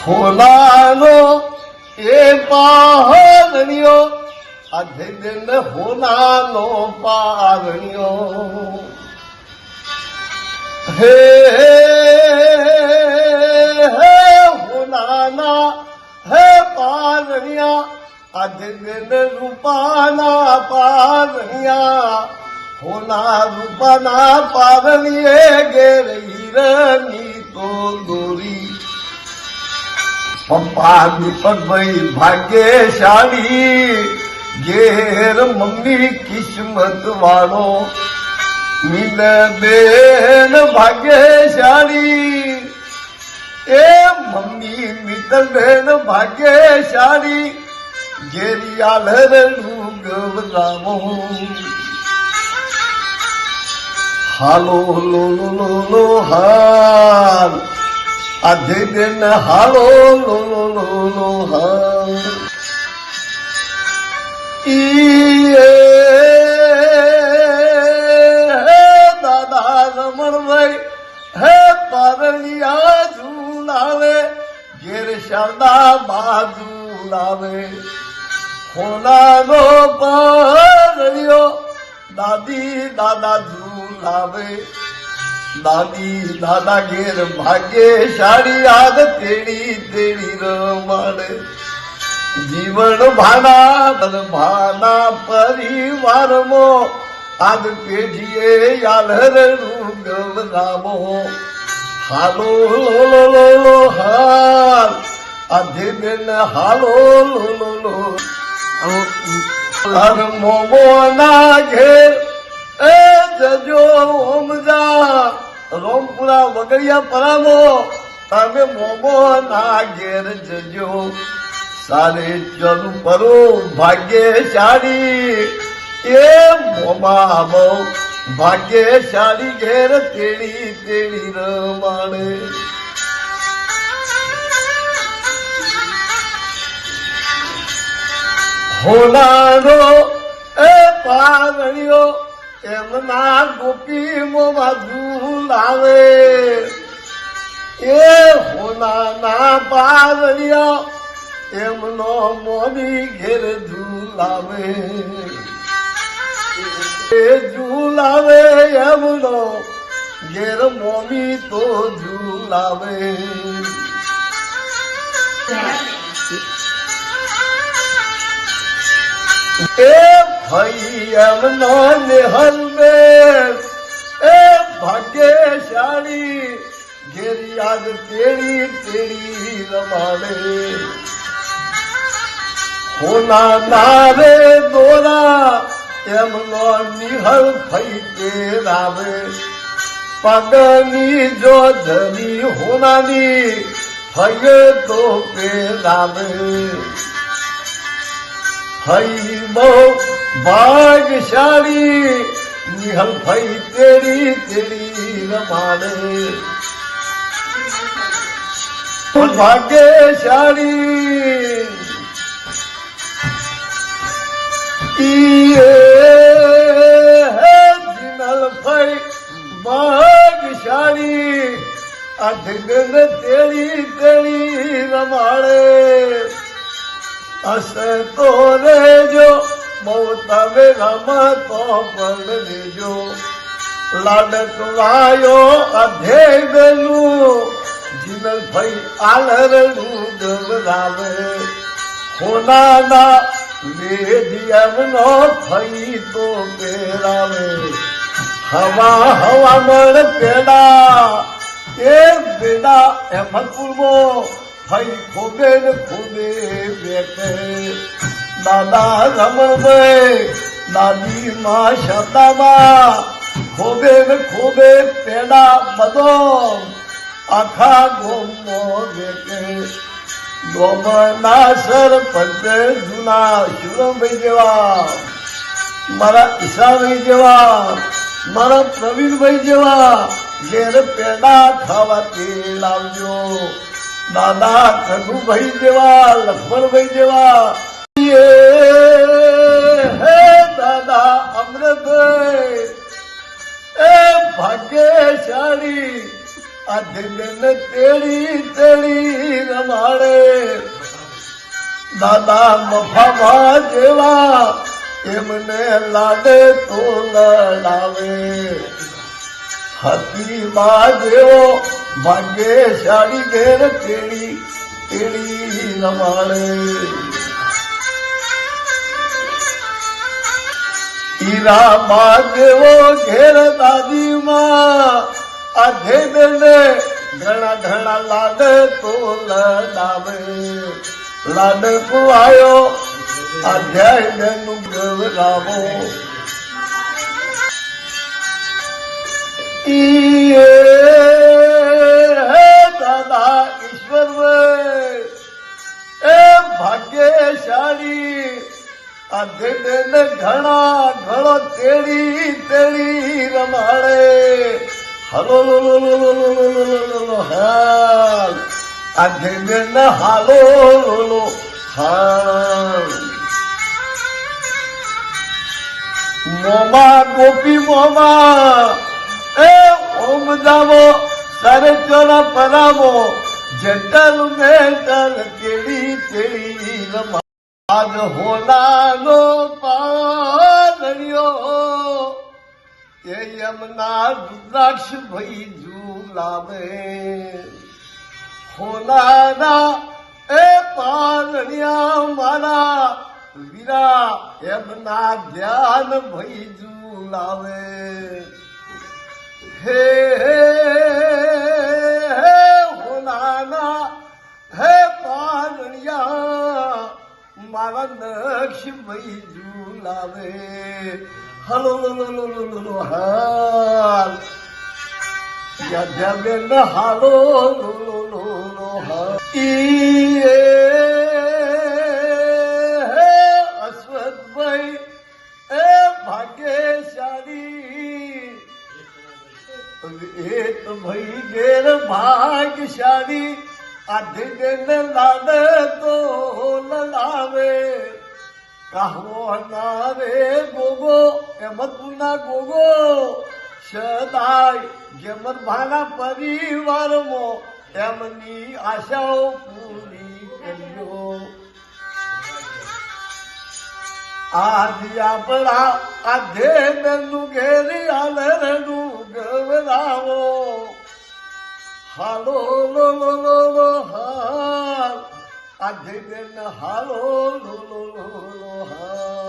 હોનાનો એ પારણ્યો આજે દિન હોનાનો પારણ્યો હે હોનાના હે પારણ્યા આજે દિન રૂપાના પારણ્યા હોના રૂપાના પારણીએ ઘેર હીરની તો દોરી પપ્પા દીપકભાઈ ભાગ્યશાળી, ઘેર મમ્મી કિસ્મત વાળો. મીન બેન ભાગ્યશાળી એ મમ્મી મિત્ર બેન ભાગ્યશાળી ઘેરિયા લરણું ગવરામો હાલો લો લો લો લો હાલ આજે દિન હાલો લો લો શારદા બાજુ લાવે. હોનાનો પારણિયો દાદી દાદા ઝુલાવે દાદી દાદા ઘેર ભાગ્ય સારી યાદ તેડી તેડી રમાડે. જીવન ભાના ભાના પરિવારમાં, આગ પેઢીએ યાલરનું ગવરામો હાલો લો લો લો, હાલ. આધે બેન હાલો લો લો લો હર મોમો ના ઘેર એ જજો ઓમજા રોમપુરા વગડિયા પરામો તમે મોમો ના ઘેર જજો સારે ચલ પરો ભાગ્યશાળી એ મોમા બહુ ભાગ્યશાળી ઘેર તેડી તેડી રમાડે હોનારો એ પારણ્યો એમના ગોપી મોમાં આવે એ હોનાના પારણ્યો એમનો મોની ઘેર ઝુલાવે એ ઝુલાવે એમનો ઘેર મોની તો ઝુલાવે એ ભાઈ એમનો નિહલ એ ભાગ્યશાળી ઘેરી યાદ તેડી તેડી રમાડે. હોના નારે દોરા એમનો નિહલ ફઈ તેરાવે. પગની જો ધરી હોનાની ફય તો પેરાવે. હઈ भई बहु भाग्यशाली निहल भई तेरी तेरी न माने। भाग्यशाली ये है निहल भई भाग्यशाली अधिन तेरी तेरी न હશે તો રેજો, બહુ તમે રમતો પણ લેજો લાડકવાયો અધે બેલું જીનલ ભાઈ આલરનું ગવરાવે હોનાના વેદિયમનો થઈ તો પહેરાવે હવા હવા મળ પેડા, એ બેડા અહેમદપુરમો ફઈ ખોબે ને ખોબે બેઠે દાદા રમણભાઈ દાદી માં શતામાં ખોબે ને ખોબે પેડા બધો. આખા ગોમો બેઠે ગોમના સર પંચે જૂના શિવભાઈ જેવા. મારા ઈશાભાઈ જેવા. મારા પ્રવીણભાઈ જેવા. ઘેર પેડા ખાવાથી લાવજો. દાદા કનુભાઈ જેવા, લક્ષ્મણભાઈ જેવા. દાદા અમૃતભાઈ એ ભાગ્યશાળી, આ દિલને તેડી તેડી રમાડે. દાદા મફામાં જેવા, એમને લાડે તો લડાવે હતી મા જેવો ભાગ્યશાળી ઘેર તેડી તેડી રમાડે હીરા બા ઘેર દાદી માં આધે બેને ઘણા ઘણા લાડ તો લડાવે લાડ કુવાયો અધ્યાય બેનું ગવરાવો ઈ દાદા ઈશ્વર એ ભાગ્યશાળી આ દેને ઘણા ઘણો તેડી તેડી રમાડે હલો લો લો લો લો લો લો લો લો લો લો હાલ આ દેને હાલો લો લો હાલ મોમા ગોપી મોમા ಸರಚರ ಪರವೋ ಜಟಲ್ ಮೇಟಲ್ ತಿಳಿ ತಿಳಿಲ ಮಾದ હોલાનો ಪಾದರಿಯೋ એ યમના રુદ્રાક્ષ ભઈ ઝુલાવે. હોલાના એ પારણ્યા મારા વીરા એમના ધ્યાન ભઈ ઝુલાવે. હે હે મારા ભઈ ઝુલાવે હલો લો લો લો લો લો હાલ બેન હાલો લો લો લો લો હાલ. ઈ અશ્વતભાઈ એ ભાગ્યશાળી. આધે બેન તો લડાવે કહો ના રે ગોગો એમત પુના ગોગો સદાય જેમત ભાના પરિવારમાં, એમની આશાઓ પૂરી કર્યો. આજ આપણા આધે બેનું ઘેરી આલરનું ગવરાવો હાલો લો લો લો, હાલ. আর দেবেন হালো ধুলো ধুলো হা।